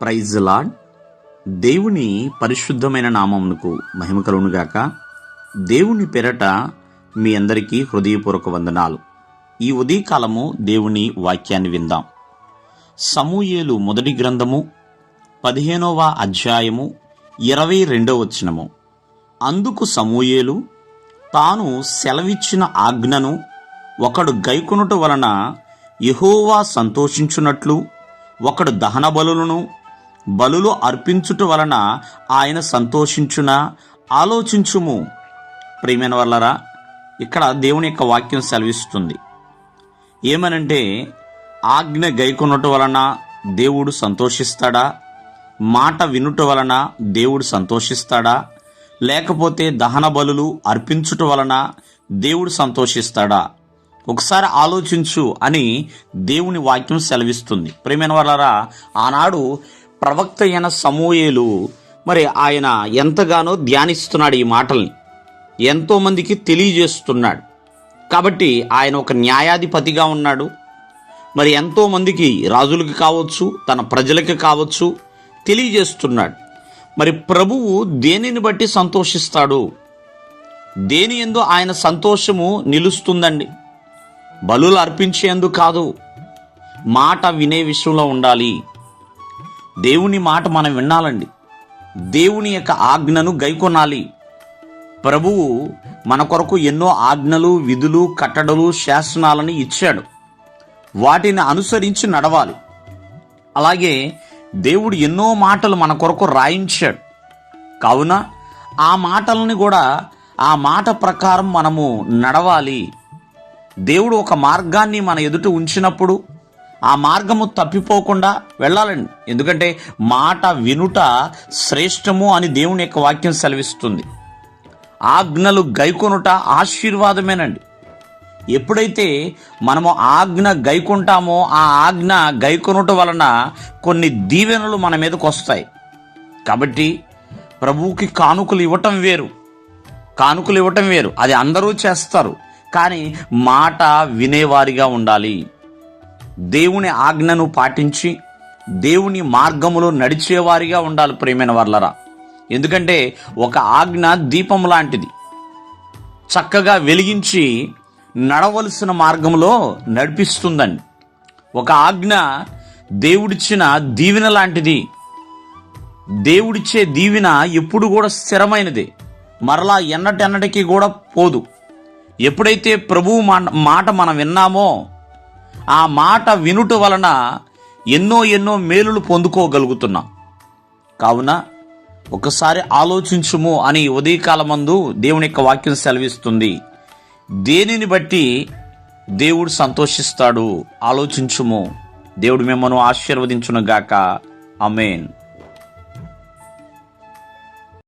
Praise lord దేవుని పరిశుద్ధమైన నామమునకు మహిమ కలుగునుగాక దేవుని పెరట మీ అందరికీ హృదయపూర్వక వందనాలు. ఈ ఉదయకాలము దేవుని వాక్యాన్ని విందాం. సమూయేలు మొదటి గ్రంథము పదిహేనవ అధ్యాయము ఇరవై రెండవ వచనము. అందుకు సమూయేలు తాను సెలవిచ్చిన ఆజ్ఞను ఒకడు గైకొనుట వలన యహోవా సంతోషించున్నట్లు ఒకడు దహన బలులను బలులు అర్పించుట వలన ఆయన సంతోషించున? ఆలోచించుము. ప్రియమైన వల్లరా ఇక్కడ దేవుని యొక్క వాక్యం సెలవిస్తుంది. ఏమనంటే ఆజ్ఞ గైకొనట వలన దేవుడు సంతోషిస్తాడా? మాట వినుట వలన దేవుడు సంతోషిస్తాడా? లేకపోతే దహన బలులు అర్పించుట వలన దేవుడు సంతోషిస్తాడా? ఒకసారి ఆలోచించు అని దేవుని వాక్యం సెలవిస్తుంది. ప్రేమైన వాళ్ళరా ఆనాడు ప్రవక్త అయిన సమూయేలు మరి ఆయన ఎంతగానో ధ్యానిస్తున్నాడు ఈ మాటల్ని. ఎంతోమందికి తెలియజేస్తున్నాడు. కాబట్టి ఆయన ఒక న్యాయాధిపతిగా ఉన్నాడు. మరి ఎంతోమందికి రాజులకి కావచ్చు తన ప్రజలకి కావచ్చు తెలియజేస్తున్నాడు. మరి ప్రభువు దేనిని బట్టి సంతోషిస్తాడు? దేని ఎందు ఆయన సంతోషము నిలుస్తుందండి? బలులు అర్పించేందుకు కాదు. మాట వినే విషయంలో ఉండాలి. దేవుని మాట మనం వినాలండి దేవుని యొక్క ఆజ్ఞను గైకొనాలి. ప్రభువు మన కొరకు ఎన్నో ఆజ్ఞలు విధులు కట్టడలు శాసనాలని ఇచ్చాడు. వాటిని అనుసరించి నడవాలి. అలాగే దేవుడు ఎన్నో మాటలు మన కొరకు రాయించాడు. కావున ఆ మాటలని కూడా ఆ మాట ప్రకారం మనము నడవాలి. దేవుడు ఒక మార్గాన్ని మన ఎదుట ఉంచినప్పుడు ఆ మార్గము తప్పిపోకుండా వెళ్ళాలండి. ఎందుకంటే మాట వినుట శ్రేష్టము అని దేవుని యొక్క వాక్యం సెలవిస్తుంది. ఆజ్ఞలు గైకొనుట ఆశీర్వాదమేనండి. ఎప్పుడైతే మనము ఆజ్ఞ గైకుంటామో ఆ ఆజ్ఞ గైకొనుట వలన కొన్ని దీవెనలు మన మీదకు వస్తాయి. కాబట్టి ప్రభువుకి కానుకలు ఇవ్వటం వేరు. కానుకలు ఇవ్వటం వేరు. అది అందరూ చేస్తారు. కానీ మాట వినేవారిగా ఉండాలి. దేవుని ఆజ్ఞను పాటించి దేవుని మార్గములో నడిచేవారిగా ఉండాలి ప్రేమైన వర్లరా. ఎందుకంటే ఒక ఆజ్ఞ దీపం లాంటిది. చక్కగా వెలిగించి నడవలసిన మార్గంలో నడిపిస్తుందండి. ఒక ఆజ్ఞ దేవుడిచ్చిన దీవెన లాంటిది. దేవుడిచ్చే దీవెన ఎప్పుడు కూడా స్థిరమైనది. మరలా ఎన్నటెన్నటికీ కూడా పోదు. ఎప్పుడైతే ప్రభువు మాట మాట మనం విన్నామో ఆ మాట వినుట వలన ఎన్నో ఎన్నో మేలులు పొందుకోగలుగుతున్నాం. కావున ఒకసారి ఆలోచించుము అని ఉదయకాలమందు దేవుని యొక్క వాక్యం సెలవిస్తుంది. దేనిని బట్టి దేవుడు సంతోషిస్తాడు? ఆలోచించుము. దేవుడు మిమ్మల్ని ఆశీర్వదించునుగాక. అమేన్